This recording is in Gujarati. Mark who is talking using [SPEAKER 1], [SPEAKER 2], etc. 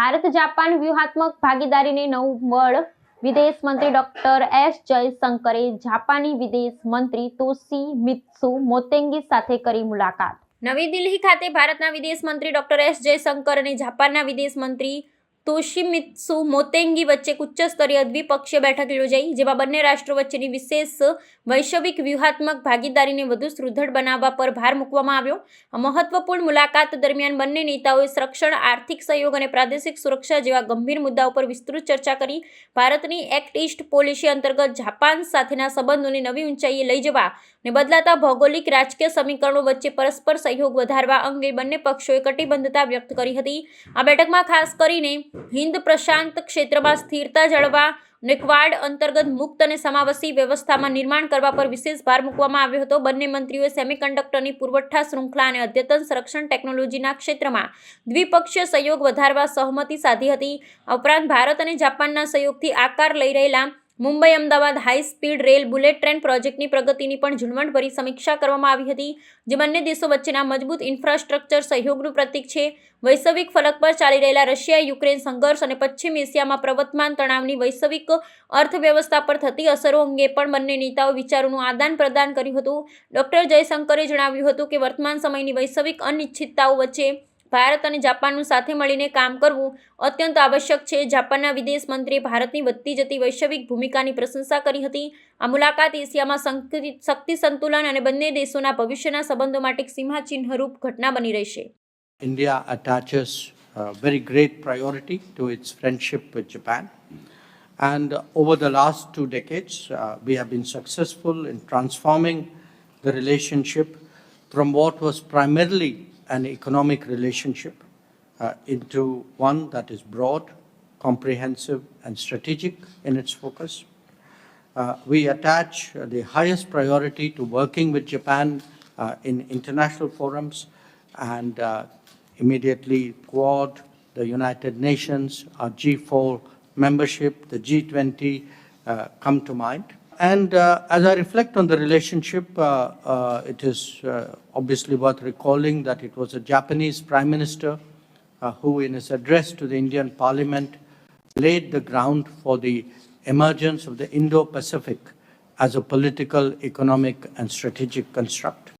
[SPEAKER 1] ભારત જાપાન વ્યૂહાત્મક ભાગીદારીને નવું બળ વિદેશ મંત્રી ડોક્ટર એસ જયશંકરે જાપાની વિદેશ મંત્રી તોશી મિત્સુ મોતેંગી સાથે કરી મુલાકાત. નવી દિલ્હી ખાતે ભારતના વિદેશ મંત્રી ડોક્ટર એસ જયશંકર અને જાપાનના વિદેશ મંત્રી તોશિમિત્સુ મોતેંગી વચ્ચે ઉચ્ચ સ્તરીય દ્વિપક્ષીય બેઠક યોજાઈ, જેમાં બંને રાષ્ટ્રો વચ્ચેની વિશેષ વૈશ્વિક વ્યૂહાત્મક ભાગીદારીને વધુ સુદૃઢ બનાવવા પર ભાર મૂકવામાં આવ્યો. મહત્વપૂર્ણ મુલાકાત દરમિયાન બંને નેતાઓએ સંરક્ષણ, આર્થિક સહયોગ અને પ્રાદેશિક સુરક્ષા જેવા ગંભીર મુદ્દાઓ પર વિસ્તૃત ચર્ચા કરી. ભારતની એક્ટ ઇસ્ટ પોલિસી અંતર્ગત જાપાન સાથેના સંબંધોને નવી ઊંચાઈએ લઈ જવા અને બદલાતા ભૌગોલિક રાજકીય સમીકરણો વચ્ચે પરસ્પર સહયોગ વધારવા અંગે બંને પક્ષોએ કટિબદ્ધતા વ્યક્ત કરી હતી. આ બેઠકમાં ખાસ કરીને હિન્દ પ્રશાંત ક્ષેત્રમાં સ્થિરતા જળવા અને ક્વાડ અંતર્ગત મુક્ત અને સમાવેશી વ્યવસ્થામાં નિર્માણ કરવા પર વિશેષ ભાર મૂકવામાં આવ્યો હતો. બંને મંત્રીઓએ સેમિકન્ડક્ટરની પુરવઠા, શૃંખલા અને અદ્યતન સંરક્ષણ ટેકનોલોજીના ક્ષેત્રમાં દ્વિપક્ષીય સહયોગ વધારવા સહમતિ સાધી હતી. આ ઉપરાંત ભારત અને જાપાનના સહયોગથી આકાર લઈ રહેલા Mumbai Ahmedabad high speed rail bullet train પ્રોજેક્ટની પ્રગતિની પણ ઝીણવટભરી સમીક્ષા કરવામાં આવી હતી. જે બંને દેશો વચ્ચેના મજબૂત ઇન્ફ્રાસ્ટ્રક્ચર સહયોગનું પ્રતીક છે. વૈશ્વિક ફલક પર ચાલી રહેલા રશિયા, યુક્રેન સંઘર્ષ અને પશ્ચિમ એશિયામાં પ્રવર્તમાન તણાવની વૈશ્વિક અર્થવ્યવસ્થા પર થતી અસરો અંગે પણ બંને નેતાઓ વિચારોનું આદાન પ્રદાન કર્યું હતું. ડોક્ટર જયશંકરે જણાવ્યું હતું કે વર્તમાન સમયની વૈશ્વિક અનિશ્ચિતતાઓ વચ્ચે ભારત અને જાપાનનું સાથે મળીને કામ કરવું અત્યંત આવશ્યક છે જાપાનના વિદેશ મંત્રીએ ભારતની વધતી જતી વૈશ્વિક ભૂમિકાની પ્રશંસા કરી હતી આ મુલાકાત એશિયામાં શક્તિ સંતુલન અને બંને દેશોના ભવિષ્યના સંબંધો માટે એક સીમાચિહ્નરૂપ ઘટના બની રહેશે
[SPEAKER 2] uh, very great priority to its friendship with Japan. And uh, over the last two decades, uh, we have been successful in transforming the relationship from what was primarily an economic relationship uh, into one that is broad, comprehensive, and strategic in its focus. Uh, we attach the highest priority to working with Japan uh, in international forums and uh, immediately Quad, the United Nations, our G4 membership, the G20 uh, come to mind. And uh, as I reflect on the relationship, uh, uh, it is obviously worth recalling that it was a Japanese Prime Minister who, in his address to the Indian Parliament, laid the ground for the emergence of the Indo Pacific as a political, economic, and strategic construct.